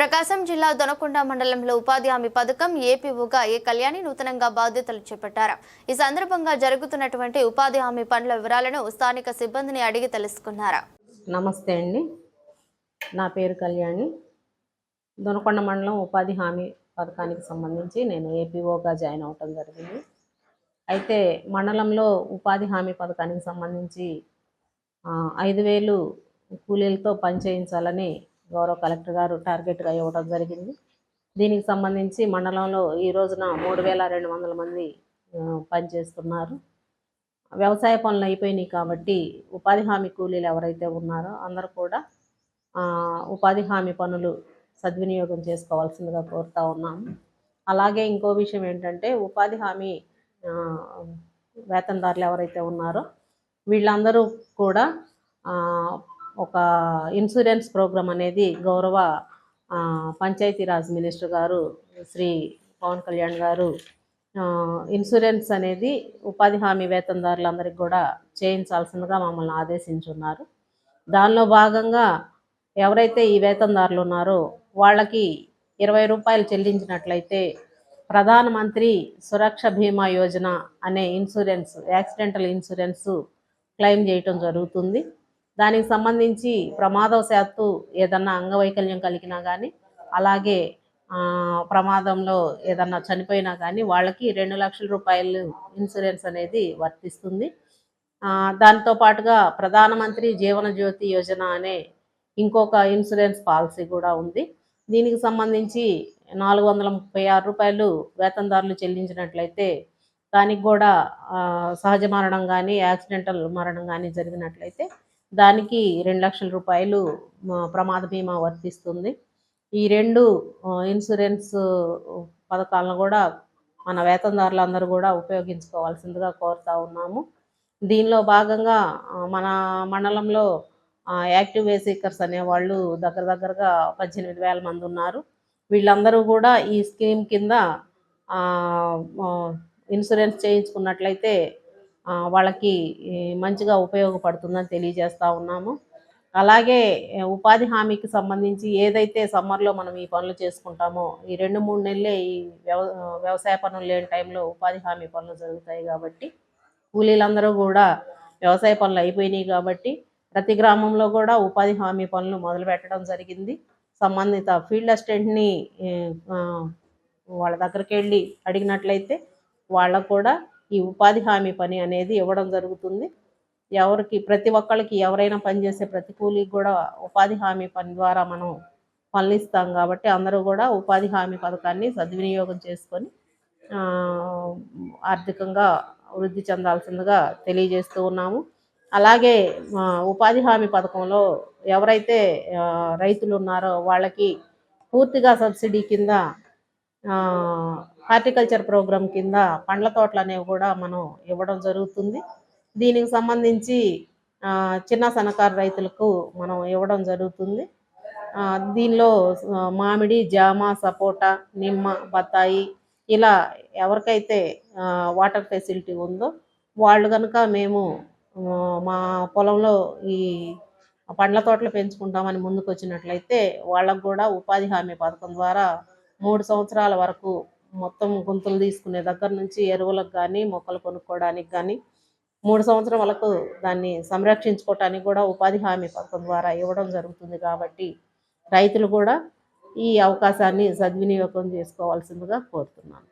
ప్రకాశం జిల్లా దొనకొండ మండలంలో ఉపాధి హామీ పథకం ఏపీఓగా ఏ కళ్యాణి నూతనంగా బాధ్యతలు చేపట్టారు. ఈ సందర్భంగా జరుగుతున్నటువంటి ఉపాధి హామీ పనుల వివరాలను స్థానిక సిబ్బందిని అడిగి తెలుసుకున్నారు. నమస్తే అండి. నా పేరు కళ్యాణి. దొనకొండ మండలం ఉపాధి హామీ పథకానికి సంబంధించి నేను ఏపీఓగా జాయిన్ అవటం జరిగింది. అయితే మండలంలో ఉపాధి హామీ పథకానికి సంబంధించి ఐదు వేలు కూలీలతో పనిచేయించాలని గౌరవ కలెక్టర్ గారు టార్గెట్గా ఇవ్వడం జరిగింది. దీనికి సంబంధించి మండలంలో ఈ రోజున మూడు వేల రెండు వందల మంది పనిచేస్తున్నారు. వ్యవసాయ పనులు అయిపోయినాయి కాబట్టి ఉపాధి హామీ కూలీలు ఎవరైతే ఉన్నారో అందరూ కూడా ఉపాధి హామీ పనులు సద్వినియోగం చేసుకోవాల్సిందిగా కోరుతా ఉన్నాము. అలాగే ఇంకో విషయం ఏంటంటే ఉపాధి హామీ వేతనదారులు ఎవరైతే ఉన్నారో వీళ్ళందరూ కూడా ఒక ఇన్సూరెన్స్ ప్రోగ్రామ్ అనేది గౌరవ పంచాయతీరాజ్ మినిస్టర్ గారు శ్రీ పవన్ కళ్యాణ్ గారు ఇన్సూరెన్స్ అనేది ఉపాధి హామీ వేతనదారులందరికీ కూడా చేయించాల్సిందిగా మమ్మల్ని ఆదేశించున్నారు. దానిలో భాగంగా ఎవరైతే ఈ వేతనదారులు ఉన్నారో వాళ్ళకి ఇరవై రూపాయలు చెల్లించినట్లయితే ప్రధానమంత్రి సురక్ష బీమా యోజన అనే ఇన్సూరెన్స్ యాక్సిడెంటల్ ఇన్సూరెన్స్ క్లెయిమ్ చేయటం జరుగుతుంది. దానికి సంబంధించి ప్రమాదవశాత్తు ఏదన్నా అంగవైకల్యం కలిగినా కానీ అలాగే ప్రమాదంలో ఏదన్నా చనిపోయినా కానీ వాళ్ళకి రెండు లక్షల రూపాయలు ఇన్సూరెన్స్ అనేది వర్తిస్తుంది. దాంతో పాటుగా ప్రధానమంత్రి జీవన జ్యోతి యోజన అనే ఇంకొక ఇన్సూరెన్స్ పాలసీ కూడా ఉంది. దీనికి సంబంధించి నాలుగు వందల ముప్పై ఆరు రూపాయలు వేతనదారులు చెల్లించినట్లయితే దానికి కూడా సహజ మరణం కానీ యాక్సిడెంటల్ మరణం కానీ జరిగినట్లయితే దానికి రెండు లక్షల రూపాయలు ప్రమాద బీమా వర్తిస్తుంది. ఈ రెండు ఇన్సూరెన్స్ పథకాలను కూడా మన వేతనదారులందరూ కూడా ఉపయోగించుకోవాల్సిందిగా కోరుతా ఉన్నాము. దీనిలో భాగంగా మన మండలంలో యాక్టివ్ వేసీకర్స్ అనేవాళ్ళు దగ్గర దగ్గరగా పద్దెనిమిది వేల మంది ఉన్నారు. వీళ్ళందరూ కూడా ఈ స్కీమ్ కింద ఇన్సూరెన్స్ చేయించుకున్నట్లయితే వాళ్ళకి మంచిగా ఉపయోగపడుతుందని తెలియజేస్తూ ఉన్నాము. అలాగే ఉపాధి హామీకి సంబంధించి ఏదైతే సమ్మర్లో మనం ఈ పనులు చేసుకుంటామో ఈ రెండు మూడు నెలలే ఈ వ్యవ వ్యవసాయ పనులు లేని టైంలో ఉపాధి హామీ పనులు జరుగుతాయి కాబట్టి కూలీలందరూ కూడా వ్యవసాయ పనులు అయిపోయినాయి కాబట్టి ప్రతి గ్రామంలో కూడా ఉపాధి హామీ పనులు మొదలు పెట్టడం జరిగింది. సంబంధిత ఫీల్డ్ అసిస్టెంట్ని వాళ్ళ దగ్గరికి వెళ్ళి అడిగినట్లయితే వాళ్ళకు కూడా ఈ ఉపాధి హామీ పని అనేది ఇవ్వడం జరుగుతుంది. ఎవరికి ప్రతి ఒక్కళ్ళకి ఎవరైనా పనిచేసే ప్రతి కూలీకి కూడా ఉపాధి హామీ పని ద్వారా మనం పనులిస్తాం కాబట్టి అందరూ కూడా ఉపాధి హామీ పథకాన్ని సద్వినియోగం చేసుకొని ఆర్థికంగా వృద్ధి చెందాల్సిందిగా తెలియజేస్తూ ఉన్నాము. అలాగే ఉపాధి హామీ పథకంలో ఎవరైతే రైతులు ఉన్నారో వాళ్ళకి పూర్తిగా సబ్సిడీ కింద హార్టికల్చర్ ప్రోగ్రామ్ కింద పండ్ల తోటలు అనేవి కూడా మనం ఇవ్వడం జరుగుతుంది. దీనికి సంబంధించి ఆ, చిన్న సన్నకారు రైతులకు మనం ఇవ్వడం జరుగుతుంది. ఆ, దీనిలో మామిడి జామ సపోటా నిమ్మ బత్తాయి ఇలా ఎవరికైతే వాటర్ ఫెసిలిటీ ఉందో వాళ్ళు కనుక మేము మా పొలంలో ఈ పండ్ల తోటలు పెంచుకుంటామని ముందుకు వచ్చినట్లయితే వాళ్ళకు కూడా ఉపాధి హామీ పథకం ద్వారా మూడు సంవత్సరాల వరకు మొత్తం గుంతలు తీసుకునే దగ్గర నుంచి ఎరువులకు కానీ మొక్కలు కొనుక్కోవడానికి కానీ మూడు సంవత్సరం వరకు దాన్ని సంరక్షించుకోవటానికి కూడా ఉపాధి హామీ పథకం ద్వారా ఇవ్వడం జరుగుతుంది కాబట్టి రైతులు కూడా ఈ అవకాశాన్ని సద్వినియోగం చేసుకోవాల్సిందిగా కోరుతున్నాను.